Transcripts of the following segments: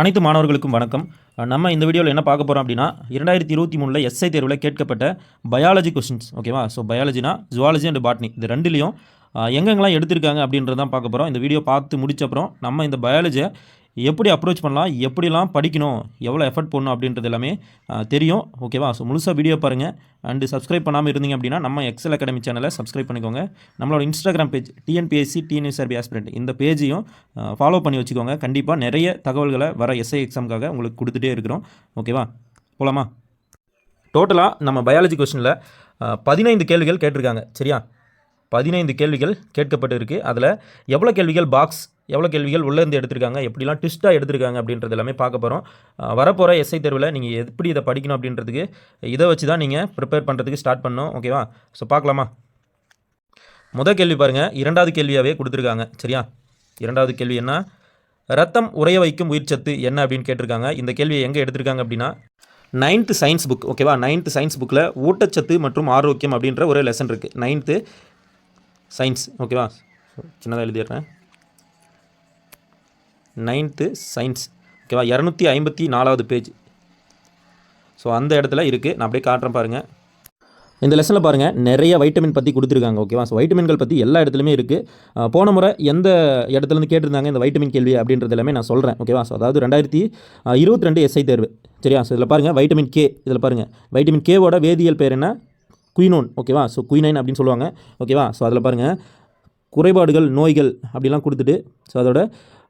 அனைத்து மாணவர்களுக்கும் வணக்கம். நம்ம இந்த வீடியோவில் என்ன பார்க்க போகிறோம் அப்படின்னா இரண்டாயிரத்தி இருபத்தி மூணில் எஸ்ஐ தேர்வில் கேட்கப்பட்ட பயாலஜி கொஷின்ஸ் ஓகேவா ஸோ பயாலஜினா ஜுவாலஜி அண்ட் பாட்னி இது ரெண்டுலேயும் எங்கெங்கெல்லாம் எடுத்திருக்காங்க அப்படின்றதான் பார்க்க போகிறோம் இந்த வீடியோ பார்த்து முடிச்ச அப்புறம் நம்ம இந்த பயாலஜியை எப்படி அப்ரோச் பண்ணலாம் எப்படிலாம் படிக்கணும் எவ்வளோ எஃபர்ட் போடணும் அப்படின்றது எல்லாமே தெரியும். ஓகேவா ஸோ முழுசாக வீடியோ பாருங்கள் அண்டு சப்ஸ்கிரைப் பண்ணாமல் இருந்தீங்க அப்படின்னா நம்ம எக்ஸல் அகாடமி சேனலை சப்ஸ்கிரைப் பண்ணிக்கோங்க. நம்மளோட Instagram page TNPSC TNSRB aspirant இந்த பேஜையும் ஃபாலோ பண்ணி வச்சுக்கோங்க. கண்டிப்பாக நிறைய தகவல்களை வர எஸ்ஐ எக்ஸாமுக்காக உங்களுக்கு கொடுத்துட்டே இருக்கிறோம். ஓகேவா போலாமா? டோட்டலாக நம்ம பயாலஜி கொஸ்டினில் பதினைந்து கேள்விகள் கேட்டிருக்காங்க. சரியா? பதினைந்து கேள்விகள் கேட்கப்பட்டு இருக்குது அதில் எவ்வளோ கேள்விகள் பாக்ஸ் எவ்வளோ கேள்விகள் உள்ளேருந்து எடுத்திருக்காங்க எப்படிலாம் ட்விஸ்ட்டாக எடுத்திருக்காங்க அப்படின்றது எல்லாமே பார்க்க போகிறோம் வரப்போகிற எஸ்ஐ தேர்வில் நீங்கள் எப்படி இதை படிக்கணும் அப்படின்றதுக்கு இதை வச்சு தான் நீங்கள் ப்ரிப்பேர் பண்ணுறதுக்கு ஸ்டார்ட் பண்ணணும் ஓகேவா ஸோ பார்க்கலாமா? முதல் கேள்வி பாருங்கள் இரண்டாவது கேள்வியாகவே கொடுத்துருக்காங்க. சரியா? இரண்டாவது கேள்வி என்ன? ரத்தம் உறைய வைக்கும் உயிர்ச்சத்து என்ன அப்படின்னு கேட்டிருக்காங்க. இந்த கேள்வியை எங்கே எடுத்திருக்காங்க அப்படின்னா நைன்த்து சயின்ஸ் புக் ஓகேவா நைன்த்து சயின்ஸ் புக்கில் ஊட்டச்சத்து மற்றும் ஆரோக்கியம் அப்படின்ற ஒரு லெசன் இருக்குது நைன்த்து சயின்ஸ் ஓகேவா சின்னதாக எழுதிடுறேன். நைன்த்து சயின்ஸ் ஓகேவா இரநூத்தி ஐம்பத்தி நாலாவது பேஜ் ஸோ அந்த இடத்துல இருக்குது நான் அப்படியே காட்டுறேன் பாருங்கள் இந்த லெசனில் பாருங்கள் நிறைய வைட்டமின் பற்றி கொடுத்துருக்காங்க. ஓகேவா ஸோ வைட்டமின்கள் பற்றி எல்லா இடத்துலையுமே இருக்குது போன முறை எந்த இடத்துலேருந்து கேட்டிருந்தாங்க இந்த வைட்டமின் கேள்வி அப்படின்றது எல்லாமே நான் சொல்கிறேன் ஓகேவா ஸோ அதாவது ரெண்டாயிரத்தி இருபத்தி ரெண்டு எஸ்ஐ தேர்வு. சரியா? ஸோ இதில் பாருங்கள் வைட்டமின் கே இதில் பாருங்கள் வைட்டமின் கேவோட வேதியியல் பேர் என்ன? குயினோன் ஓகேவா ஸோ குயினைன் அப்படின்னு சொல்லுவாங்க. ஓகேவா ஸோ அதில் பாருங்கள் குறைபாடுகள் நோய்கள் அப்படிலாம் கொடுத்துட்டு ஸோ அதோட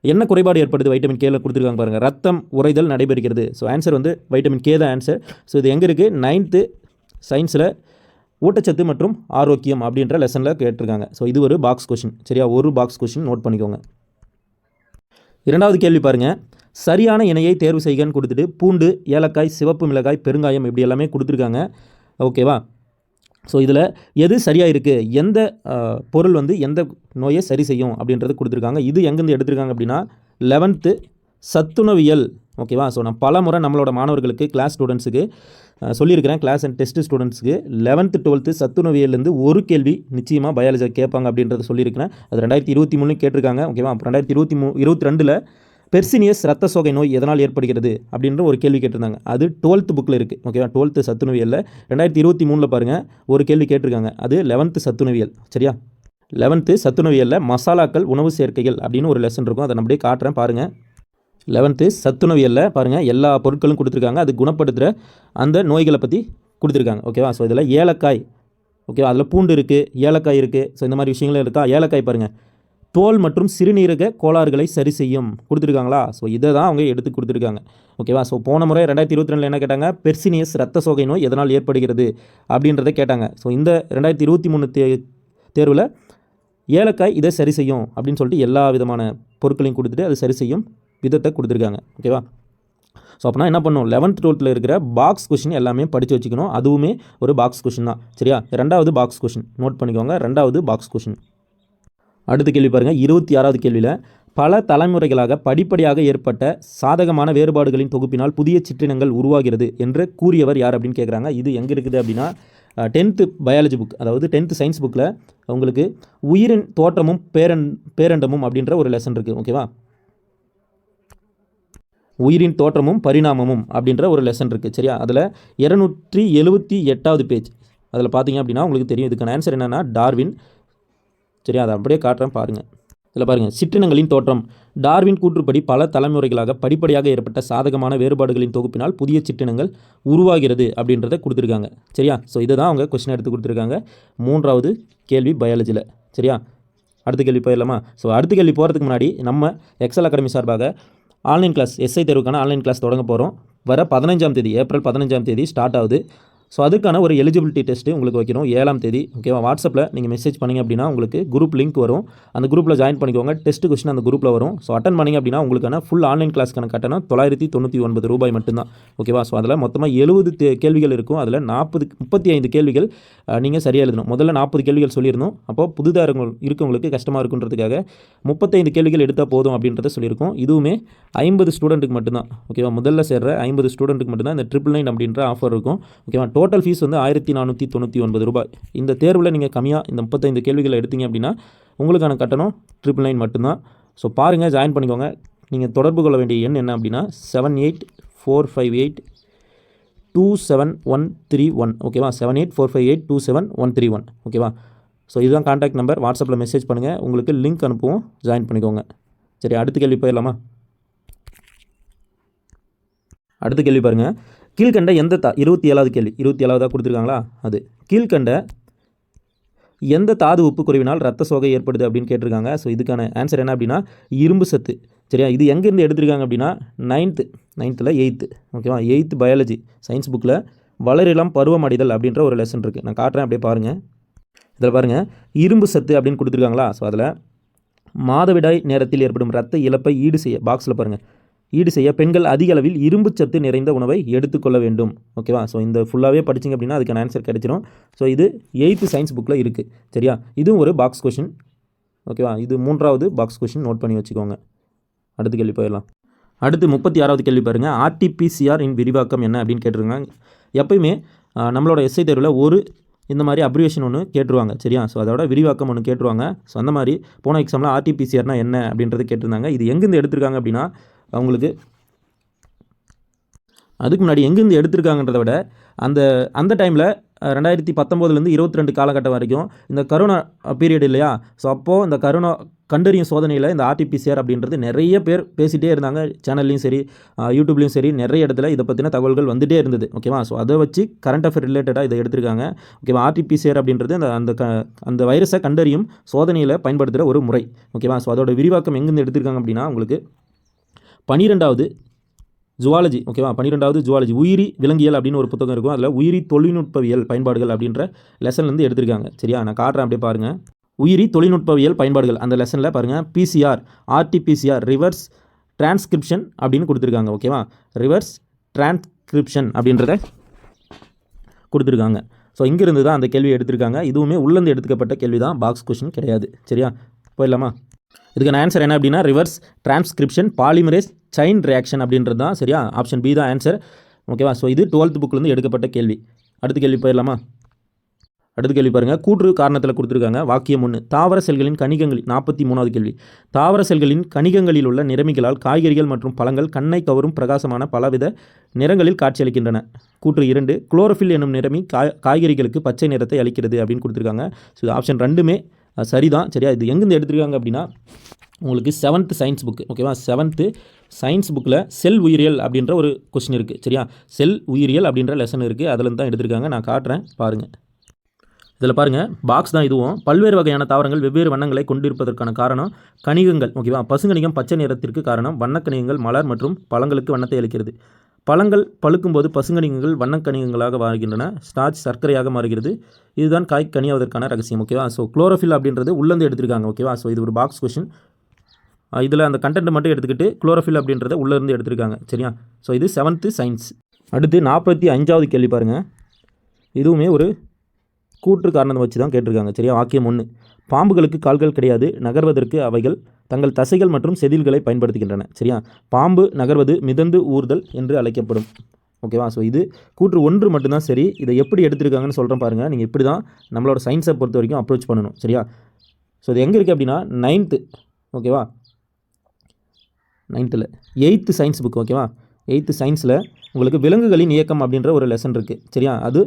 என்ன குறைபாடு ஏற்படுது? வைட்டமின் கேல கொடுத்துருக்காங்க பாருங்கள் ரத்தம் உறைதல் நடைபெறுகிறது. ஸோ ஆன்சர் வந்து வைட்டமின் கே தான் ஆன்சர் ஸோ இது எங்கே இருக்குது நைன்த்து சயின்ஸில் ஊட்டச்சத்து மற்றும் ஆரோக்கியம் அப்படின்ற லெசனில் கேட்டிருக்காங்க. ஸோ இது ஒரு பாக்ஸ் கொஷின் சரியா? ஒரு பாக்ஸ் கொஷின் நோட் பண்ணிக்கோங்க. இரண்டாவது கேள்வி பாருங்கள் சரியான இணையை தேர்வு செய்கன்னு கொடுத்துட்டு பூண்டு ஏலக்காய் சிவப்பு மிளகாய் பெருங்காயம் இப்படி எல்லாமே கொடுத்துருக்காங்க. ஓகேவா ஸோ இதில் எது சரியாக இருக்குது எந்த பொருள் வந்து எந்த நோயை சரி செய்யும் அப்படின்றது கொடுத்துருக்காங்க. இது எங்கேருந்து எடுத்திருக்காங்க அப்படின்னா லெவன்த்து சத்துணவியல். ஓகேவா ஸோ நான் பல முறை நம்மளோட மாணவர்களுக்கு கிளாஸ் ஸ்டூடெண்ட்ஸுக்கு சொல்லியிருக்கிறேன். கிளாஸ் அண்ட் டெஸ்ட் ஸ்டூடெண்ட்ஸுக்கு லெவன்த்து டுவெல்த்து சத்துணவியல்லேருந்து ஒரு கேள்வி நிச்சயமாக பயாலஜி கேட்பாங்க அப்படின்றத சொல்லியிருக்கிறேன். அது ரெண்டாயிரத்தி இருபத்தி மூணு கேட்டிருக்காங்க. ஓகேவா அப்போ ரெண்டாயிரத்தி இருபத்தி மூ இருபத்தி ரெண்டில் பெர்சினியஸ் ரத்த சோகை நோய் எதனால் ஏற்படுகிறது அப்படின்ற ஒரு கேள்வி கேட்டிருந்தாங்க. அது டுவெல்த்து புக்கில் இருக்குது ஓகேவா டுவெல்த்து சத்துணவியலில். ரெண்டாயிரத்தி இருபத்தி மூணில் பாருங்கள் ஒரு கேள்வி கேட்டிருக்காங்க. அது லெவன்த்து சத்துணவியல். சரியா? லெவன்த்து சத்துணவியலில் மசாலாக்கள் உணவு சேர்க்கைகள் அப்படின்னு ஒரு லெசன் இருக்கும். அதை நான் அப்படியே காட்டுறேன் பாருங்கள் லெவன்த்து சத்துணவியலில் பாருங்கள் எல்லா பொருட்களும் கொடுத்துருக்காங்க. அது குணப்படுத்துகிற அந்த நோய்களை பற்றி கொடுத்துருக்காங்க. ஓகேவா ஸோ இதில் ஏலக்காய். ஓகேவா அதில் பூண்டு இருக்குது ஏலக்காய் இருக்குது ஸோ இந்த மாதிரி விஷயங்களும் இருக்கா? ஏலக்காய் பாருங்கள் தோல் மற்றும் சிறுநீரக கோளாறுகளை சரி செய்யும். கொடுத்துருக்காங்களா? ஸோ இதை தான் அவங்க எடுத்து கொடுத்துருக்காங்க. ஓகேவா ஸோ போன முறை ரெண்டாயிரத்தி இருபத்தி ரெண்டில் என்ன கேட்டாங்க? பெர்சினியஸ் ரத்த சோகை நோய் எதனால் ஏற்படுகிறது? அப்படின்றத கேட்டாங்க. ஸோ இந்த ரெண்டாயிரத்தி இருபத்தி மூணு தே தேர்வில் ஏலக்காய் இதை சரி செய்யும் அப்படின்னு சொல்லிட்டு எல்லா விதமான பொருட்களையும் கொடுத்துட்டு அது சரி செய்யும் விதத்தை கொடுத்துருக்காங்க. ஓகேவா ஸோ அப்படின்னா என்ன பண்ணும்? லெவன்த் டுவெல்த்தில் இருக்கிற பாக்ஸ் கொஷின் எல்லாமே படித்து வச்சுக்கணும். அதுவுமே ஒரு பாக்ஸ் கொஷின் தான். சரியா? ரெண்டாவது பாக்ஸ் கொஷின் நோட் பண்ணிக்கோங்க. ரெண்டாவது பாக்ஸ் கொஷின் அடுத்த கேள்வி பாருங்கள் இருபத்தி ஆறாவது கேள்வியில் பல தலைமுறைகளாக படிப்படியாக ஏற்பட்ட சாதகமான வேறுபாடுகளின் தொகுப்பினால் புதிய சிற்றினங்கள் உருவாகிறது என்று கூறியவர் யார் அப்படின்னு கேட்குறாங்க இது எங்கே இருக்குது அப்படின்னா டென்த்து பயாலஜி புக் அதாவது டென்த்து சயின்ஸ் புக்கில் உங்களுக்கு உயிரின் தோற்றமும் பேரன் பேரண்டமும் அப்படின்ற ஒரு லெசன் இருக்குது ஓகேவா உயிரின் தோற்றமும் பரிணாமமும் அப்படின்ற ஒரு லெசன் இருக்குது சரியா? அதில் இரநூற்றி எழுபத்தி எட்டாவது பேஜ் அதில் பார்த்தீங்க அப்படின்னா உங்களுக்கு தெரியும். இதுக்கான ஆன்சர் என்னென்னா டார்வின் சரி அதை அப்படியே காட்டுறேன் பாருங்கள் இதில் பாருங்கள் சிற்றினங்களின் தோற்றம். டார்வின் கூற்றுப்படி பல தலைமுறைகளாக படிப்படியாக ஏற்பட்ட சாதகமான வேறுபாடுகளின் தொகுப்பினால் புதிய சிற்றினங்கள் உருவாகிறது அப்படின்றத கொடுத்துருக்காங்க. சரியா? ஸோ இதை தான் அவங்க கொஸ்டின் எடுத்து கொடுத்துருக்காங்க. மூன்றாவது கேள்வி பயாலஜியில் சரியா? அடுத்த கேள்வி போயிடலாமா? ஸோ அடுத்த கேள்வி போகிறதுக்கு முன்னாடி நம்ம எக்ஸல் அகாடமி சார்பாக ஆன்லைன் கிளாஸ் எஸ்ஐ தேர்வுக்கான ஆன்லைன் கிளாஸ் தொடங்க போகிறோம் வர பதினஞ்சாம் தேதி ஏப்ரல் பதினஞ்சாம் தேதி ஸ்டார்ட் ஆகுது. ஸோ அதுக்கான ஒரு எலிஜிபிலிட்டி டெஸ்ட்டு உங்களுக்கு வைக்கிறோம் ஏழாம் தேதி ஓகேவா வாட்ஸ்அப்பில் நீங்கள் மெசேஜ் பண்ணிங்க அப்படின்னா உங்களுக்கு குரூப் லிங்க் வரும். அந்த குரூப்பில் ஜாயின் பண்ணிக்கோங்க. டெஸ்ட் கொஸ்டின் அந்த குரூப்பில் வரும். ஸோ அட்டன் பண்ணிங்க அப்படின்னா உங்களுக்கான ஃபுல் ஆன்லைன் கிளாஸ்க்கான கட்டணம் தொள்ளாயிரத்தி தொண்ணூற்றி ஒன்பது ரூபாய் மட்டும்தான். ஓகேவா ஸோ அதில் மொத்தமாக எழுபது கேள்விகள் இருக்கும். அதில் நாற்பது முப்பத்தி ஐந்து கேள்விகள் நீங்கள் சரியாக எழுதணும். முதல்ல நாற்பது கேள்விகள் சொல்லியிருந்தோம். அப்போ புதுதாக இருக்கவங்க- இருக்கவங்களுக்கு கஷ்டமாக இருக்குன்றதுக்காக முப்பத்தைந்து கேள்விகள் எடுத்தால் போதும் அப்படின்றத சொல்லியிருக்கோம். இதுவுமே ஐம்பது ஸ்டூடெண்ட்டுக்கு மட்டும்தான். ஓகேவா முதல்ல சேர்ற ஐம்பது ஸ்டூடெண்ட்டுக்கு மட்டும்தான் இந்த ட்ரிபிள் நைன் அப்படின்ற ஆஃபர் இருக்கும். ஓகேவா டோட்டல் ஃபீஸ் வந்து ஆயிரத்தி நானூற்றி தொண்ணூற்றி ஒன்பது ரூபாய். இந்த தேர்வில் நீங்கள் கம்மியாக இந்த முப்பத்தைந்து கேள்விகளை எடுத்தீங்க அப்படின்னா உங்களுக்கான கட்டணம் ட்ரிபிள் நைன் மட்டும்தான். ஸோ பாருங்கள் ஜாயின் பண்ணிக்கோங்க. நீங்கள் தொடர்பு கொள்ள வேண்டிய எண் என்ன அப்படின்னா seven eight four five eight two seven one three one ஓகேவா seven eight four five eight two seven one three one ஓகேவா ஸோ இதுதான் காண்டாக்ட் நம்பர் வாட்ஸ்அப்பில் மெசேஜ் பண்ணுங்கள் உங்களுக்கு லிங்க் அனுப்புவோம். ஜாயின் பண்ணிக்கோங்க. சரி அடுத்த கேள்வி போயிடலாமா? அடுத்த கேள்வி பாருங்கள் கீழ்கண்ட எந்த தா இருபத்தி ஏழாவது கேள்வி இருபத்தி ஏழாவதாக கொடுத்துருக்காங்களா? அது. கீழ்கண்ட எந்த தாது உப்பு குறைவினால் ரத்த சோகை ஏற்படுது அப்படின்னு கேட்டிருக்காங்க. ஸோ இதுக்கான ஆன்சர் என்ன அப்படின்னா இரும்பு சத்து. சரியா? இது எங்கேருந்து எடுத்திருக்காங்க அப்படின்னா நைன்த்து நைன்த்தில் எயித்து ஓகேவா எயித்து பயாலஜி சயின்ஸ் புக்கில் வளரிளம் பருவமடைதல் அப்படின்ற ஒரு லெசன் இருக்குது நான் காட்டுறேன் அப்படியே பாருங்கள் இதில் பாருங்கள் இரும்பு சத்து அப்படின்னு கொடுத்துருக்காங்களா? ஸோ அதில் மாதவிடாய் நேரத்தில் ஏற்படும் ரத்த இழப்பை ஈடு செய்ய பாக்ஸில் பாருங்கள் ஈடு செய்ய பெண்கள் அதிக அளவில் இரும்பு சத்து நிறைந்த உணவை எடுத்துக்கொள்ள வேண்டும். ஓகேவா ஸோ இந்த ஃபுல்லாகவே படிச்சிங்க அப்படின்னா அதுக்கான ஆன்சர் கிடைச்சிரும். ஸோ இது எயித்து சயின்ஸ் புக்கில் இருக்குது சரியா? இதுவும் ஒரு பாக்ஸ் கொஷின் ஓகேவா இது மூன்றாவது பாக்ஸ் கொஷின் நோட் பண்ணி வச்சுக்கோங்க. அடுத்த கேள்வி போயிடலாம். அடுத்து முப்பத்தி ஆறாவது கேள்வி பாருங்கள் ஆர்டிபிசிஆர் இன் விரிவாக்கம் என்ன அப்படின்னு கேட்டிருக்காங்க. எப்பயுமே நம்மளோட எஸ்ஐ தேர்வில் ஒரு இந்த மாதிரி அப்ரிவேஷன் ஒன்று கேட்டுருவாங்க. சரியா? ஸோ அதோட விரிவாக்கம் ஒன்று கேட்டுருவாங்க. ஸோ அந்த மாதிரி போன எக்ஸாமில் ஆர்டிபிசிஆர்னால் என்ன அப்படின்றது கேட்டிருந்தாங்க. இது எங்கேருந்து எடுத்திருக்காங்க அப்படின்னா அவங்களுக்கு அதுக்கு முன்னாடி எங்கேருந்து எடுத்திருக்காங்கன்றத விட அந்த அந்த டைமில் ரெண்டாயிரத்தி பத்தொம்போதுலேருந்து இருபத்தி ரெண்டு காலகட்டம் வரைக்கும் இந்த கரோனா பீரியட் இல்லையா? ஸோ அப்போது இந்த கரோனா கண்டறியும் சோதனையில் இந்த ஆர்டிபிசிஆர் அப்படின்றது நிறைய பேர் பேசிகிட்டே இருந்தாங்க. சேனல்லையும் சரி யூடியூப்லேயும் சரி நிறைய இடத்துல இதை பற்றின தகவல்கள் வந்துகிட்டே இருந்தது. ஓகேவா ஸோ அதை வச்சு கரண்ட் அஃபேர் ரிலேட்டடாக இதை எடுத்திருக்காங்க. ஓகேவா ஆர்டிபிசிஆர் அப்படின்றது அந்த அந்த க அந்த வைரஸை கண்டறியும் சோதனையில் பயன்படுத்துகிற ஒரு முறை. ஓகேவா ஸோ அதோட விரிவாக்கம் எங்கேருந்து எடுத்திருக்காங்க அப்படின்னா உங்களுக்கு பனிரெண்டாவது ஜுவாலஜி ஓகேவா பன்னிரெண்டாவது ஜுவாலஜி உயிரி விலங்கியல் அப்படின்னு ஒரு புத்தகம் இருக்கும். அதில் உயிரி தொழில்நுட்பவியல் பயன்பாடுகள் அப்படின்ற லெசன்லேருந்து எடுத்திருக்காங்க. சரியா? நான் காட்டுறேன் அப்படியே பாருங்கள் உயிரி தொழில்நுட்பவியல் பயன்பாடுகள். அந்த லெசனில் பாருங்கள் பிசிஆர் ஆர்டிபிசிஆர் ரிவர்ஸ் டிரான்ஸ்கிரிப்ஷன் அப்படின்னு கொடுத்துருக்காங்க. ஓகேவா ரிவர்ஸ் டிரான்ஸ்கிரிப்ஷன் அப்படின்றத கொடுத்துருக்காங்க. ஸோ இங்கேருந்து தான் அந்த கேள்வி எடுத்திருக்காங்க. இதுவுமே உள்ளேருந்து எடுத்துக்கப்பட்ட கேள்வி தான் பாக்ஸ் கொஷின் கிடையாது. சரியா? போயிடலாமா? இதுக்கான ஆன்சர் என்ன அப்படின்னா reverse transcription polymerase chain reaction அப்படின்றது தான் சரியா? ஆப்ஷன் பி தான் ஆன்சர் ஓகேவா ஸோ இது டுவெல்த் புக்லேருந்து எடுக்கப்பட்ட கேள்வி. அடுத்த கேள்வி போயிடலாமா? அடுத்த கேள்வி பாருங்கள் கூற்று காரணத்தில் கொடுத்துருக்காங்க. வாக்கியம் ஒன்று தாவர செல்களின் கணிகங்களில் நாற்பத்தி மூணாவது கேள்வி. தாவர செல்களின் கணிகங்களில் உள்ள நிறமிகளால் காய்கறிகள் மற்றும் பழங்கள் கண்ணை கவரும் பிரகாசமான பலவித நிறங்களில் காட்சியளிக்கின்றன. கூற்று இரண்டு குளோரோஃபில் என்னும் நிறமி காய் காய்கறிகளுக்கு பச்சை நிறத்தை அளிக்கிறது அப்படின்னு கொடுத்துருக்காங்க. ஸோ ஆப்ஷன் ரெண்டுமே சரிதான். சரியா? இது எங்கேருந்து எடுத்துருக்காங்க அப்படின்னா உங்களுக்கு செவன்த்து சயின்ஸ் புக்கு ஓகேவா செவன்த்து சயின்ஸ் புக்கில் செல் உயிரியல் அப்படின்ற ஒரு கொஷின் இருக்குது சரியா? செல் உயிரியல் அப்படின்ற லெசன் இருக்குது அதில் தான் எடுத்திருக்காங்க. நான் காட்டுறேன். பாருங்கள் இதில் பாருங்கள் பாக்ஸ் தான் இதுவும். பல்வேறு வகையான தாவரங்கள் வெவ்வேறு வண்ணங்களை கொண்டிருப்பதற்கான காரணம் கணிகங்கள் ஓகேவா பசுங்கணிகம் பச்சை நிறத்திற்கு காரணம். வண்ணக்கணிகங்கள் மலர் மற்றும் பழங்களுக்கு வண்ணத்தை அளிக்கிறது. பழங்கள் பழுக்கும்போது பசுங்கணிகங்கள் வண்ணக்கணிகங்களாக மாறுகின்றன. ஸ்டார்ச் சர்க்கரையாக மாறுகிறது. இதுதான் காய் கனியாவதற்கான ரகசியம் ஓகேவா ஸோ குளோரோஃபில் அப்படின்றது உள்ளேருந்து எடுத்திருக்காங்க ஓகேவா ஸோ இது ஒரு பாக்ஸ் கொஷின் இதில் அந்த கண்டென்ட் மட்டும் எடுத்துக்கிட்டு குளோரோஃபில் அப்படின்றத உள்ளேருந்து எடுத்திருக்காங்க சரியா? ஸோ இது செவன்த்து சயின்ஸ் அடுத்து நாற்பத்தி அஞ்சாவது கேள்வி பாருங்கள் இதுவுமே ஒரு கூற்று காரணத்தை வச்சு தான் கேட்டிருக்காங்க சரியா? வாக்கியம் ஒன்று பாம்புகளுக்கு கால்கள் கிடையாது நகர்வதற்கு அவைகள் தங்கள் தசைகள் மற்றும் செதில்களை பயன்படுத்துகின்றன. சரியா? பாம்பு நகர்வது மிதந்து ஊர்தல் என்று அழைக்கப்படும். ஓகேவா? ஸோ இது கூற்று ஒன்று மட்டும்தான். சரி இதை எப்படி எடுத்திருக்காங்கன்னு சொல்கிறேன் பாருங்கள் நீங்கள் இப்படி தான் நம்மளோட சயின்ஸை பொறுத்த வரைக்கும் அப்ரோச் பண்ணணும். சரியா? ஸோ இது எங்கே இருக்குது அப்படின்னா நைன்த்து ஓகேவா? நைன்த்தில் எயித்து சயின்ஸ் புக் ஓகேவா? எயித்து சயின்ஸில் உங்களுக்கு விலங்குகளின் இயக்கம் அப்படின்ற ஒரு லெசன் இருக்குது சரியா? அது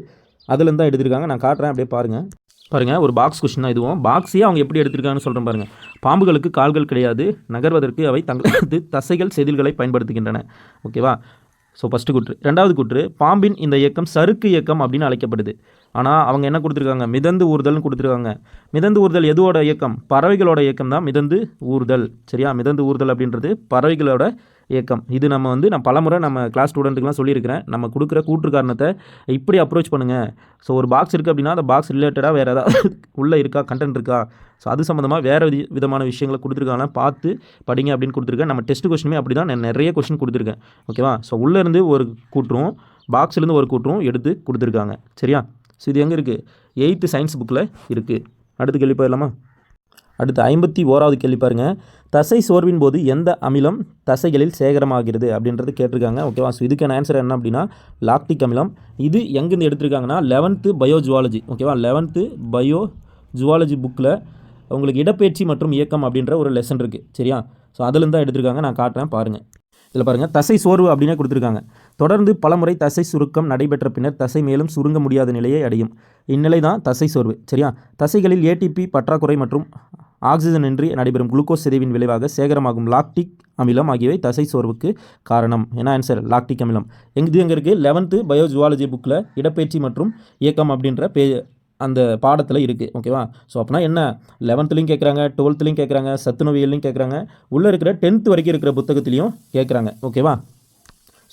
அதுலேருந்து தான் எடுத்திருக்காங்க. நான் காட்டுறேன் அப்படியே பாருங்கள் பாருங்கள் ஒரு பாக்ஸ் கொஷின் தான் இதுவும் பாக்ஸையே அவங்க எப்படி எடுத்திருக்காங்கன்னு சொல்கிறேன் பாருங்கள் பாம்புகளுக்கு கால்கள் கிடையாது நகர்வதற்கு அவை தங்களது தசைகள் செதில்களை பயன்படுத்துகின்றன. ஓகேவா ஸோ ஃபஸ்ட்டு குற்று. ரெண்டாவது குற்று பாம்பின் இந்த இயக்கம் சறுக்கு இயக்கம் அப்படின்னு அழைக்கப்படுது. ஆனால் அவங்க என்ன கொடுத்துருக்காங்க? மிதந்து ஊர்தல்னு கொடுத்துருக்காங்க. மிதந்து ஊர்தல் எதுவோட இயக்கம்? பறவைகளோட இயக்கம் தான் மிதந்து ஊர்தல் சரியா? மிதந்து ஊர்தல் அப்படின்றது பறவைகளோட இயக்கம். இது நம்ம வந்து நான் பலமுறை நம்ம கிளாஸ் ஸ்டூடெண்ட்டுக்குலாம் சொல்லியிருக்கிறேன். நம்ம கொடுக்குற கூற்று காரணத்தை இப்படி அப்ரோச் பண்ணுங்கள் ஸோ ஒரு பாக்ஸ் இருக்குது அப்படின்னா அந்த பாக்ஸ் ரிலேட்டடாக வேறு ஏதாவது உள்ளே இருக்கா கண்டென்ட் இருக்கா? ஸோ அது சம்மந்தமாக வேறு விதி விதமான விஷயங்களை கொடுத்துருக்காங்க பார்த்து படிங்க அப்படின்னு கொடுத்துருக்கேன். நம்ம டெஸ்ட் கொஸ்டினுமே அப்படி தான் நான் நிறைய கொஸ்டின் கொடுத்துருக்கேன். ஓகேவா ஸோ உள்ளேருந்து ஒரு கூற்றும் பாக்ஸ்லேருந்து ஒரு கூற்றும் எடுத்து கொடுத்துருக்காங்க. சரியா? ஸோ இது எங்கே இருக்குது எயித்து சயின்ஸ் புக்கில் இருக்குது அடுத்து கேள்வி போயிடலாமா அடுத்து ஐம்பத்தி ஓராவது கேள்வி பாருங்கள் தசை சோர்வின் போது எந்த அமிலம் தசைகளில் சேகரமாகிறது அப்படின்றது கேட்டிருக்காங்க. ஓகேவா? ஸோ இதுக்கான ஆன்சர் என்ன அப்படின்னா லாக்டிக் அமிலம். இது எங்கேருந்து எடுத்திருக்காங்கன்னா லெவன்த்து பயோ ஜுவாலஜி ஓகேவா? லெவன்த்து பயோ ஜுவாலஜி புக்கில் உங்களுக்கு இடப்பெயர்ச்சி மற்றும் இயக்கம் அப்படின்ற ஒரு லெசன் இருக்குது சரியா? ஸோ அதுலேருந்து தான் எடுத்திருக்காங்க. நான் காட்டுறேன். பாருங்கள் இதில் பாருங்கள் தசை சோர்வு அப்படின்னே கொடுத்துருக்காங்க. தொடர்ந்து பலமுறை தசை சுருக்கம் நடைபெற்ற பின்னர் தசை மேலும் சுருங்க முடியாத நிலையை அடையும். இந்நிலை தான் தசை சோர்வு. சரியா? தசைகளில் ஏடிபி பற்றாக்குறை மற்றும் ஆக்சிஜன் இன்றி நடைபெறும் குளுக்கோஸ் சிதைவின் விளைவாக சேகரமாகும் லாக்டிக் அமிலம் ஆகியவை தசை சோர்வுக்கு காரணம். என்ன ஆன்சர் லாக்டிக் அமிலம். எங்கு எங்கே இருக்குது லெவன்த்து பயோஜுவாலஜி புக்கில் இடப்பெயர்ச்சி மற்றும் இயக்கம் அப்படின்ற பே அந்த பாடத்தில் இருக்குது ஓகேவா ஸோ அப்படின்னா என்ன? லெவன்த்துலேயும் கேட்குறாங்க டுவெல்த்துலேயும் கேட்குறாங்க சத்துணவியல்லையும் கேட்குறாங்க உள்ளே இருக்கிற டென்த்து வரைக்கும் இருக்கிற புத்தகத்துலேயும் கேட்குறாங்க ஓகேவா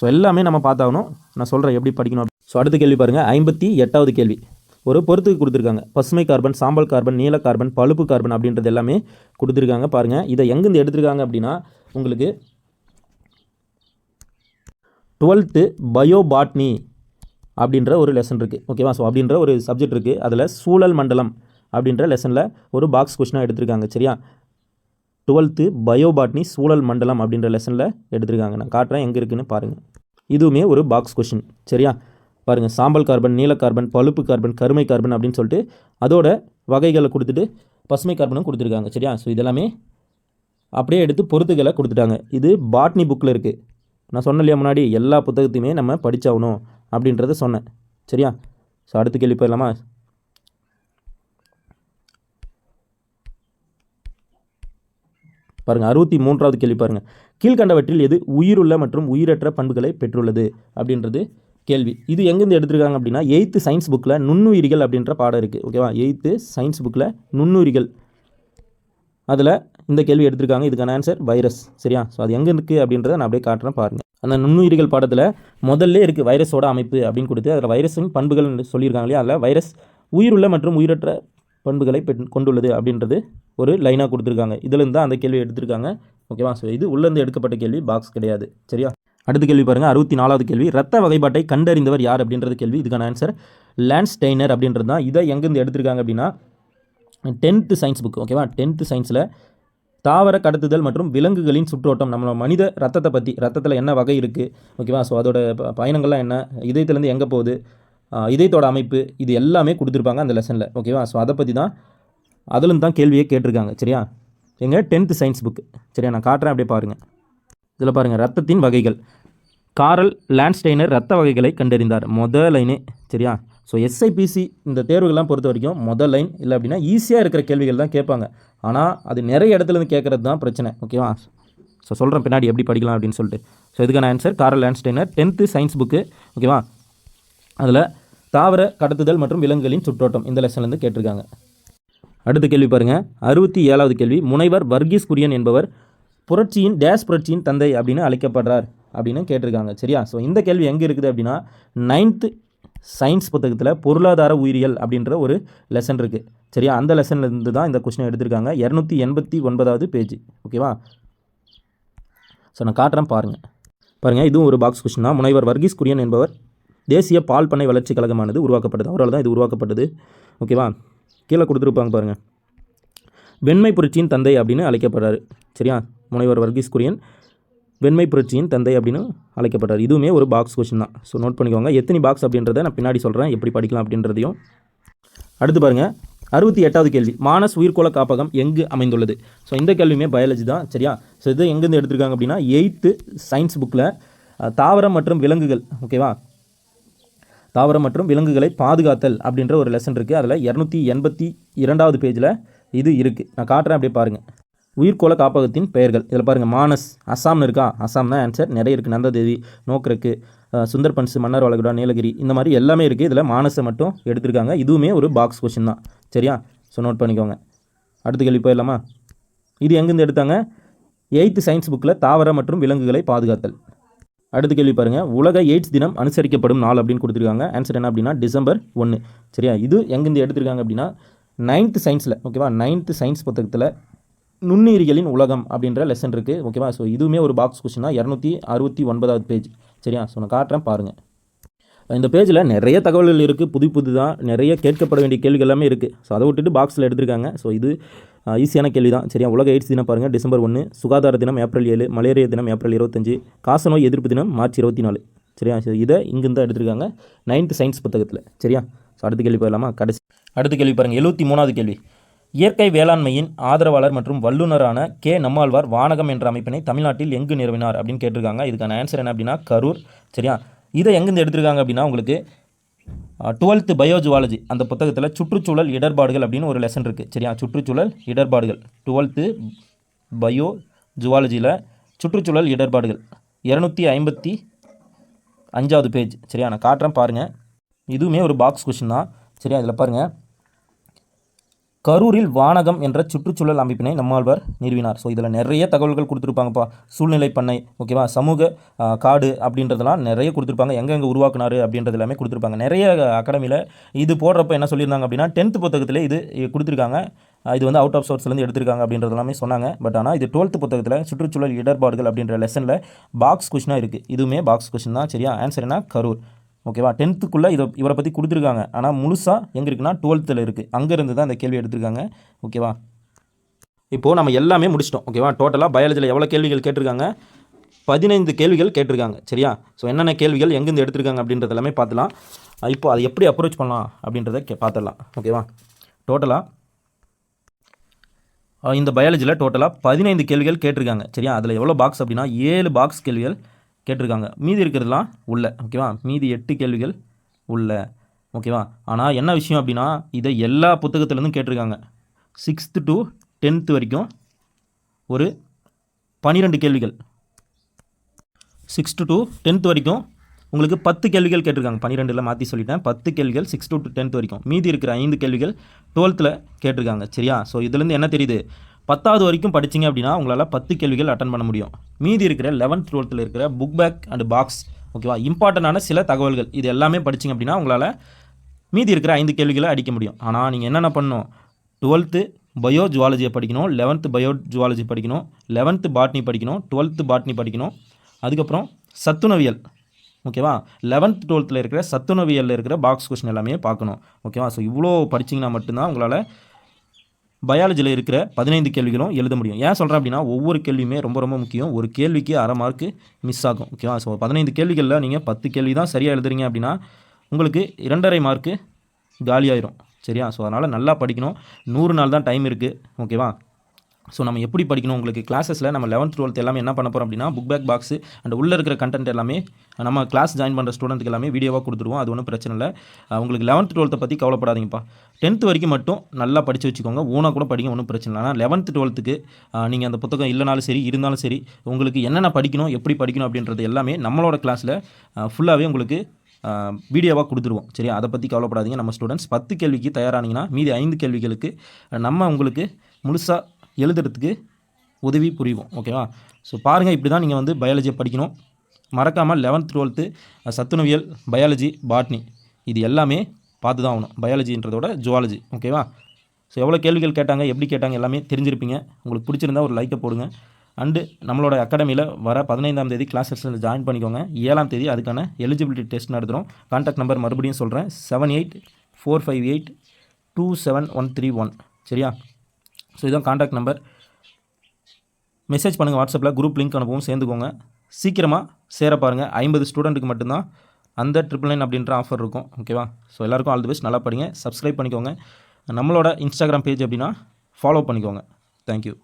ஸோ எல்லாமே நம்ம பார்த்தாகணும். நான் சொல்கிறேன் எப்படி படிக்கணும். ஸோ அடுத்த கேள்வி பாருங்கள் ஐம்பத்தி எட்டாவது கேள்வி. ஒரு பொறுத்துக்கு கொடுத்துருக்காங்க. பசுமை கார்பன் சாம்பல் கார்பன் நீல கார்பன் பழுப்பு கார்பன் அப்படின்றது எல்லாமே கொடுத்துருக்காங்க. பாருங்கள் இதை எங்கேருந்து எடுத்திருக்காங்க அப்படின்னா உங்களுக்கு டுவெல்த்து பயோபாட்னி அப்படின்ற ஒரு லெசன் இருக்குது ஓகேவா ஸோ அப்படின்ற ஒரு சப்ஜெக்ட் இருக்குது அதில் சூழல் மண்டலம் அப்படின்ற லெசனில் ஒரு பாக்ஸ் கொஷினாக எடுத்திருக்காங்க. சரியா? டுவெல்த்து பயோபாட்னி சூழல் மண்டலம் அப்படின்ற லெசனில் எடுத்திருக்காங்க. நான் காட்டுறேன் எங்கே இருக்குன்னு பாருங்கள் இதுவுமே ஒரு பாக்ஸ் கொஷின் சரியா? பாருங்கள் சாம்பல் கார்பன் நீல கார்பன் பழுப்பு கார்பன் கருமை கார்பன் அப்படின்னு சொல்லிட்டு அதோட வகைகளை கொடுத்துட்டு பசுமை கார்பனும் கொடுத்துருக்காங்க சரியா? ஸோ இதெல்லாமே அப்படியே எடுத்து பொருத்துகளை கொடுத்துட்டாங்க. இது பாட்னி புக்கில் இருக்குது நான் சொன்னேன் இல்லையா முன்னாடி எல்லா புத்தகத்தையுமே நம்ம படிச்சாகணும் அப்படின்றத சொன்னேன் சரியா? ஸோ அடுத்த கேள்வி போயிடலாமா? பாருங்கள் அறுபத்தி மூன்றாவது கேள்வி பாருங்கள் கீழ்கண்டவற்றில் எது உயிருள்ள மற்றும் உயிரற்ற பண்புகளை பெற்றுள்ளது அப்படின்றது கேள்வி. இது எங்கேருந்து எடுத்திருக்காங்க அப்படின்னா எயித்து சயின்ஸ் புக்கில் நுண்ணுயிரிகள் அப்படின்ற பாடம் இருக்குது ஓகேவா எயித்து சயின்ஸ் புக்கில் நுண்ணுயிரிகள். அதில் இந்த கேள்வி எடுத்திருக்காங்க. இதுக்கான ஆன்சர் வைரஸ் சரியா? ஸோ அது எங்கே இருக்குது அப்படின்றத நான் அப்படியே காட்டுறேன் பாருங்கள் அந்த நுண்ணுயிரிகள் பாடத்தில் முதல்ல இருக்குது வைரஸோட அமைப்பு அப்படின்னு கொடுத்து அதில் வைரஸின் பண்புகள் சொல்லியிருக்காங்க இல்லையா? அதில் வைரஸ் உயிருள்ள மற்றும் உயிரற்ற பண்புகளை பெற் கொண்டுள்ளது அப்படின்றது ஒரு லைனாக கொடுத்துருக்காங்க. இதுலேருந்து தான் அந்த கேள்வி எடுத்திருக்காங்க. ஓகேவா ஸோ இது உள்ளேருந்து எடுக்கப்பட்ட கேள்வி பாக்ஸ் கிடையாது. சரியா? அடுத்த கேள்வி பாருங்கள் அறுபத்தி நாலாவது கேள்வி. ரத்த வகைப்பாட்டை கண்டறிந்தவர் யார் அப்படின்றது கேள்வி. இதுக்கான ஆன்சர் லேண்ட்ஸ்டைனர் அப்படின்றது தான். இதை எங்கேருந்து எடுத்திருக்காங்க அப்படின்னா டென்த்து சயின்ஸ் புக் ஓகேவா டென்த்து சயின்ஸில் தாவர கடத்துதல் மற்றும் விலங்குகளின் சுற்றோட்டம். நம்ம மனித ரத்தத்தை பற்றி ரத்தத்தில் என்ன வகை இருக்குது ஓகேவா ஸோ அதோட ப- பயணங்கள்லாம் என்ன? இதயத்துலேருந்து எங்கே போகுது? இதயத்தோட அமைப்பு இது எல்லாமே கொடுத்துருப்பாங்க அந்த லெசனில் ஓகேவா ஸோ அதை பற்றி தான் அதுலேருந்து தான் கேள்வியே கேட்டிருக்காங்க. சரியா? எங்கள் டென்த்து சயின்ஸ் புக்கு சரியா? நான் காட்டுறேன் அப்படியே பாருங்கள் இதில் பாருங்கள் ரத்தத்தின் வகைகள். காரல் லேண்ட்ஸ்டெய்னர் ரத்த வகைகளை கண்டறிந்தார். முதல் லைனே சரியா? ஸோ எஸ்ஐபிசி இந்த தேர்வுகள்லாம் பொறுத்த வரைக்கும் முதல் லைன் இல்லை அப்படின்னா ஈஸியாக இருக்கிற கேள்விகள் தான் கேட்பாங்க. ஆனால் அது நிறைய இடத்துல இருந்து கேட்குறது தான் பிரச்சனை ஓகேவா ஸோ சொல்கிறேன் பின்னாடி எப்படி படிக்கலாம் அப்படின்னு சொல்லிட்டு. ஸோ இதுக்கான answer Karl Landsteiner tenth science book ஓகேவா அதில் தாவர கடத்துதல் மற்றும் விலங்குகளின் சுற்றோட்டம் இந்த லெசன்லேருந்து கேட்டிருக்காங்க. அடுத்த கேள்வி பாருங்கள் அறுபத்தி ஏழாவது கேள்வி. முனைவர் வர்கீஸ் குரியன் என்பவர் புரட்சியின் டேஷ் புரட்சியின் தந்தை அப்படின்னு அழைக்கப்படுறார். அப்படின்னு கேட்டிருக்காங்க. சரியா? ஸோ இந்த கேள்வி எங்கே இருக்குது அப்படின்னா நைன்த்து சயின்ஸ் புத்தகத்தில் பொருளாதார உயிரியல் அப்படின்ற ஒரு லெசன் இருக்குது சரியா? அந்த லெசன்லேருந்து தான் இந்த கொஸ்டின் எடுத்திருக்காங்க. இரநூத்தி எண்பத்தி ஒன்பதாவது பேஜ் ஓகேவா ஸோ நான் காட்டுறேன் பாருங்கள் பாருங்கள் இதுவும் ஒரு பாக்ஸ் கொஸ்டின் தான். முனைவர் வர்கீஸ் குரியன் என்பவர் தேசிய பால் பண்ணை வளர்ச்சி கழகமானது உருவாக்கப்பட்டது. அவரால் தான் இது உருவாக்கப்பட்டது. ஓகேவா கீழே கொடுத்துருப்பாங்க பாருங்கள் வெண்மை புரட்சியின் தந்தை அப்படின்னு அழைக்கப்படுறாரு. சரியா? முனைவர் வர்கீஸ் குரியன். வெண்மை புரட்சியின் தந்தை அப்படின்னு அழைக்கப்பட்டார் இதுவுமே ஒரு பாக்ஸ் கொஷின் தான். ஸோ நோட் பண்ணிக்கோங்க. எத்தனை பாக்ஸ் அப்படின்றத நான் பின்னாடி சொல்கிறேன் எப்படி படிக்கலாம் அப்படின்றதையும். அடுத்து பாருங்கள் அறுபத்தி எட்டாவது கேள்வி. மானஸ் உயிர்கோள காப்பகம் எங்கு அமைந்துள்ளது? ஸோ இந்த கேள்வியுமே பயாலஜி தான். சரியா? ஸோ இதை எங்கேருந்து எடுத்திருக்காங்க அப்படின்னா எயித்து சயின்ஸ் புக்கில் தாவரம் மற்றும் விலங்குகள் ஓகேவா தாவரம் மற்றும் விலங்குகளை பாதுகாத்தல் அப்படின்ற ஒரு லெசன் இருக்குது அதில் இரநூத்தி எண்பத்தி இரண்டாவது பேஜில் இது இருக்குது நான் காட்டுறேன் அப்படியே பாருங்கள் உயிர்கோள காப்பகத்தின் பெயர்கள். இதில் பாருங்கள் மானஸ் அஸ்ஸாம்னு இருக்கா? அசாம் தான் ஆன்சர் நிறைய இருக்குது நந்ததேவி நோக்கருக்கு சுந்தர்பன்ஸ் மன்னர் வளகுடா நீலகிரி இந்த மாதிரி எல்லாமே இருக்குது இதில் மானஸை மட்டும் எடுத்திருக்காங்க. இதுவுமே ஒரு பாக்ஸ் கொஷின் தான். சரியா? ஸோ நோட் பண்ணிக்கோங்க. அடுத்த கேள்வி போயிடலாமா? இது எங்கேருந்து எடுத்தாங்க? எயித்து சயின்ஸ் புக்கில் தாவர மற்றும் விலங்குகளை பாதுகாத்தல். அடுத்த கேள்வி பாருங்கள் உலக எய்ட்ஸ் தினம் அனுசரிக்கப்படும் நாள் அப்படின்னு கொடுத்துருக்காங்க. ஆன்சர் என்ன அப்படின்னா டிசம்பர் ஒன்று சரியா? இது எங்கேருந்து எடுத்திருக்காங்க அப்படின்னா நைன்த்து சயின்ஸில் ஓகேவா நைன்த்து சயின்ஸ் புத்தகத்தில் நுண்ணுயிரிகளின் உலகம் அப்படின்ற லெசன் இருக்குது ஓகேவா ஸோ இதுவுமே ஒரு பாக்ஸ் கொஸ்டின் தான். இரநூத்தி அறுபத்தி ஒன்பதாவது பேஜ் சரியா? ஸோ நான் காட்டுறேன் பாருங்கள் இந்த பேஜில் நிறைய தகவல்கள் இருக்குது புது புது தான் நிறைய கேட்கப்பட வேண்டிய கேள்விகள் எல்லாமே இருக்குது ஸோ அதை விட்டுட்டு பாக்ஸில் எடுத்திருக்காங்க. ஸோ இது ஈஸியான கேள்வி தான் சரியா? உலக எய்ட்ஸ் தினம் பாருங்கள் டிசம்பர் ஒன்று சுகாதார தினம் ஏப்ரல் ஏழு மலேரியா தினம் ஏப்ரல் இருபத்தஞ்சு காசநோய் எதிர்ப்பு தினம் மார்ச் இருபத்தி நாலு. சரியா? சரி இதை இங்கிருந்து தான் எடுத்திருக்காங்க நைன்த்து சயின்ஸ் புத்தகத்தில். சரியா? ஸோ அடுத்த கேள்வி போயிடலாமா? கடைசி. அடுத்த கேள்வி பாருங்கள் எழுபத்தி மூணாவது கேள்வி. இயற்கை வேளாண்மையின் ஆதரவாளர் மற்றும் வல்லுநரான கே. நம்மாழ்வார் வானகம் என்ற அமைப்பினை தமிழ்நாட்டில் எங்கு நிறுவினார் அப்படின்னு கேட்டிருக்காங்க. இதுக்கான ஆன்சர் என்ன அப்படின்னா கரூர். சரியா? இதை எங்கேருந்து எடுத்திருக்காங்க அப்படின்னா உங்களுக்கு டுவெல்த்து பயோஜுவாலஜி அந்த புத்தகத்தில் சுற்றுச்சூழல் இடர்பாடுகள் அப்படின்னு ஒரு லெசன் இருக்குது சரியா? சுற்றுச்சூழல் இடர்பாடுகள். டுவெல்த்து பயோ ஜுவாலஜியில் சுற்றுச்சூழல் இடர்பாடுகள். இரநூத்தி ஐம்பத்தி அஞ்சாவது பேஜ் சரியா? நான் காட்டுறேன் பாருங்கள் இதுவுமே ஒரு பாக்ஸ் கொஷின் தான். சரியா? இதில் பாருங்கள் கரூரில் வானகம் என்ற சுற்றுச்சூழல் அமைப்பினை நம்மாழ்வார் நிறுவினார். ஸோ இதில் நிறைய தகவல்கள் கொடுத்துருப்பாங்கப்பா. சூழ்நிலை பண்ணை ஓகேவா? சமூக காடு அப்படின்றதெல்லாம் நிறைய கொடுத்துருப்பாங்க. எங்கெங்கே உருவாக்குனாரு அப்படின்றது எல்லாமே கொடுத்துருப்பாங்க. நிறைய அகாடமியில் இது போடுறப்ப என்ன சொல்லியிருந்தாங்க அப்படின்னா டென்த் புத்தகத்தில் இது கொடுத்துருக்காங்க. இது வந்து அவுட் ஆஃப் சோர்ஸ்லேருந்து எடுத்திருக்காங்க அப்படின்றது எல்லாமே சொன்னாங்க. பட் ஆனால் இது டுவெல்த் புத்தகத்தில் சுற்றுச்சூழல் இடர்பாடுகள் அப்படின்ற லெசனில் பாக்ஸ் கொஷினாக இருக்குது இதுவுமே பாக்ஸ் கொஷின் தான் சரியா? ஆன்சர் என்ன? கரூர். ஓகேவா? டென்த்துக்குள்ளே இதை இவரை பற்றி கொடுத்துருக்காங்க. ஆனால் முழுசாக எங்கே இருக்குன்னா டுவெல்த்தில் இருக்குது அங்கேருந்து தான் இந்த கேள்வி எடுத்திருக்காங்க. ஓகேவா? இப்போது நம்ம எல்லாமே முடிச்சிட்டோம். ஓகேவா? டோட்டலாக பயாலஜியில் எவ்வளோ கேள்விகள் கேட்டிருக்காங்க? பதினைந்து கேள்விகள் கேட்டிருக்காங்க. சரியா? ஸோ என்னென்ன கேள்விகள் எங்கேருந்து எடுத்திருக்காங்க அப்படின்றது எல்லாமே பார்த்துலாம். இப்போ அதை எப்படி அப்ரோச் பண்ணலாம் அப்படின்றத கே பார்த்துடலாம். ஓகேவா? டோட்டலாக இந்த பயாலஜியில் டோட்டலாக பதினைந்து கேள்விகள் கேட்டிருக்காங்க. சரியா? அதில் எவ்வளோ பாக்ஸ் அப்படின்னா ஏழு பாக்ஸ் கேள்விகள் கேட்டிருக்காங்க. மீதி இருக்கிறதுலாம் உள்ள ஓகேவா மீதி எட்டு கேள்விகள் உள்ள ஓகேவா ஆனால் என்ன விஷயம் அப்படின்னா இதை எல்லா புத்தகத்துலேருந்தும் கேட்டிருக்காங்க. சிக்ஸ்த்து டு டென்த்து வரைக்கும் ஒரு பன்னிரெண்டு கேள்விகள். சிக்ஸ்த்து டு டென்த் வரைக்கும் உங்களுக்கு பத்து கேள்விகள் கேட்டிருக்காங்க. பன்னிரெண்டில் மாற்றி சொல்லிட்டேன். பத்து கேள்விகள் சிக்ஸ் டு டென்த் வரைக்கும். மீதி இருக்கிற ஐந்து கேள்விகள் டுவெல்த்தில் கேட்டிருக்காங்க. சரியா? ஸோ இதுலேருந்து என்ன தெரியுது? பத்தாவது வரைக்கும் படிச்சீங்க அப்படின்னா உங்களால் பத்து கேள்விகள் அட்டன் பண்ண முடியும். மீதி இருக்கிற லெவன்த் டுவெல்த்தில் இருக்கிற புக் பேக் அண்ட் பாக்ஸ் ஓகேவா இம்பார்ட்டண்டான சில தகவல்கள். இது எல்லாமே படிச்சீங்க அப்படின்னா உங்களால் மீதி இருக்கிற ஐந்து கேள்விகளை அடிக்க முடியும். ஆனால் நீங்கள் என்னென்ன பண்ணணும்? டுவெல்த்து பயோ ஜுவாலஜியை படிக்கணும் லெவன்த்து பயோ ஜுவாலஜி படிக்கணும் லெவன்த்து பாட்னி படிக்கணும் டுவெல்த்து பாட்னி படிக்கணும். அதுக்கப்புறம் சத்துணவியல் ஓகேவா லெவன்த் டுவெல்த்தில் இருக்கிற சத்துணவியலில் இருக்கிற பாக்ஸ் கொஷின் எல்லாமே பார்க்கணும் ஓகேவா ஸோ இவ்வளோ படிச்சிங்கன்னா மட்டும்தான் உங்களால் பயாலஜியில் இருக்கிற பதினைந்து கேள்விகளும் எழுத முடியும். ஏன் சொல்கிறேன் அப்படின்னா ஒவ்வொரு கேள்வியுமே ரொம்ப ரொம்ப முக்கியம். ஒரு கேள்விக்கு அரை மார்க்கு மிஸ் ஆகும். ஓகேவா ஸோ பதினைந்து கேள்விகளில் நீங்கள் பத்து கேள்வி தான் சரியாக எழுதுறீங்க அப்படின்னா உங்களுக்கு இரண்டரை மார்க்கு காலியாயிரும். சரியா? ஸோ அதனால் நல்லா படிக்கணும். நூறு நாள் தான் டைம் இருக்குது ஓகேவா ஸோ நம்ம எப்படி படிக்கணும்? உங்களுக்கு கிளாஸஸில் நம்ம லெவன்த் டுவெல்த் எல்லாமே என்ன பண்ண போகிறோம் அப்படின்னா புக் பேக் பாக்ஸ் அண்ட் உள்ளே இருக்கிற கண்டென்ட் எல்லாமே நம்ம கிளாஸ் ஜாயின் பண்ணுற ஸ்டூடெண்ட்டுக்கு எல்லாமே வீடியோவாக கொடுத்துருவோம் அது ஒன்றும் பிரச்சனை இல்லை. உங்களுக்கு லெவன்த் டுவெல்த்தை பற்றி கவலைப்படாதீங்கப்பா. டென்த் வரைக்கும் மட்டும் நல்லா படித்து வச்சுக்கோங்க. ஓனாக கூட படிங்க ஒன்றும் பிரச்சனை இல்லை. ஆனால் லெவன்த் டுவெல்த்துக்கு நீங்கள் அந்த புத்தகம் இல்லைனாலும் சரி இருந்தாலும் சரி உங்களுக்கு என்னென்ன படிக்கணும் எப்படி படிக்கணும் அப்படின்றது எல்லாமே நம்மளோட கிளாஸில் ஃபுல்லாகவே உங்களுக்கு வீடியோவாக கொடுத்துருவோம் சரியா? அதை பற்றி கவலைப்படாதீங்க. நம்ம ஸ்டூடெண்ட்ஸ் பத்து கேள்விக்கு தயாரானீங்கன்னா மீதி ஐந்து கேள்விகளுக்கு நம்ம உங்களுக்கு முழுசாக எழுதுறதுக்கு உதவி புரியும் ஓகேவா ஸோ பாருங்கள் இப்படி தான் நீங்கள் வந்து பயாலஜியை படிக்கணும். மறக்காமல் லெவன்த் டுவெல்த்து சத்துணவியல் பயாலஜி பாட்னி இது எல்லாமே பார்த்து தான் ஆகணும் பயாலஜின்றதோட ஜுவாலஜி ஓகேவா ஸோ எவ்வளோ கேள்விகள் கேட்டாங்க எப்படி கேட்டாங்க எல்லாமே தெரிஞ்சிருப்பீங்க. உங்களுக்கு பிடிச்சிருந்தா ஒரு லைக்கை போடுங்க. அண்டு நம்மளோட அகாடமியில் வர பதினைந்தாம் தேதி கிளாஸஸில் ஜாயின் பண்ணிக்கோங்க. ஏழாம் தேதி அதுக்கான எலிஜிபிலிட்டி டெஸ்ட் நடத்துகிறோம் கான்டாக்ட் நம்பர் மறுபடியும் சொல்கிறேன் seven eight four five eight two seven one three one சரியா? ஸோ இதுதான் காண்டாக்ட் நம்பர் மெசேஜ் பண்ணுங்கள் வாட்ஸ்அப்பில் குரூப் லிங்க் அனுப்பவும் சேர்ந்துக்கோங்க. சீக்கிரமாக சேர பாருங்கள் ஐம்பது ஸ்டூடெண்ட்டுக்கு மட்டும்தான் அந்த ட்ரிபிள் நைன் அப்படின்ற ஆஃபர் இருக்கும். ஓகேவா ஸோ எல்லாருக்கும் ஆல் தி பெஸ்ட் நல்லா படிங்க. சப்ஸ்கிரைப் பண்ணிக்கோங்க. நம்மளோட இன்ஸ்டாகிராம் பேஜ் அப்படின்னா ஃபாலோ பண்ணிக்கோங்க. Thank you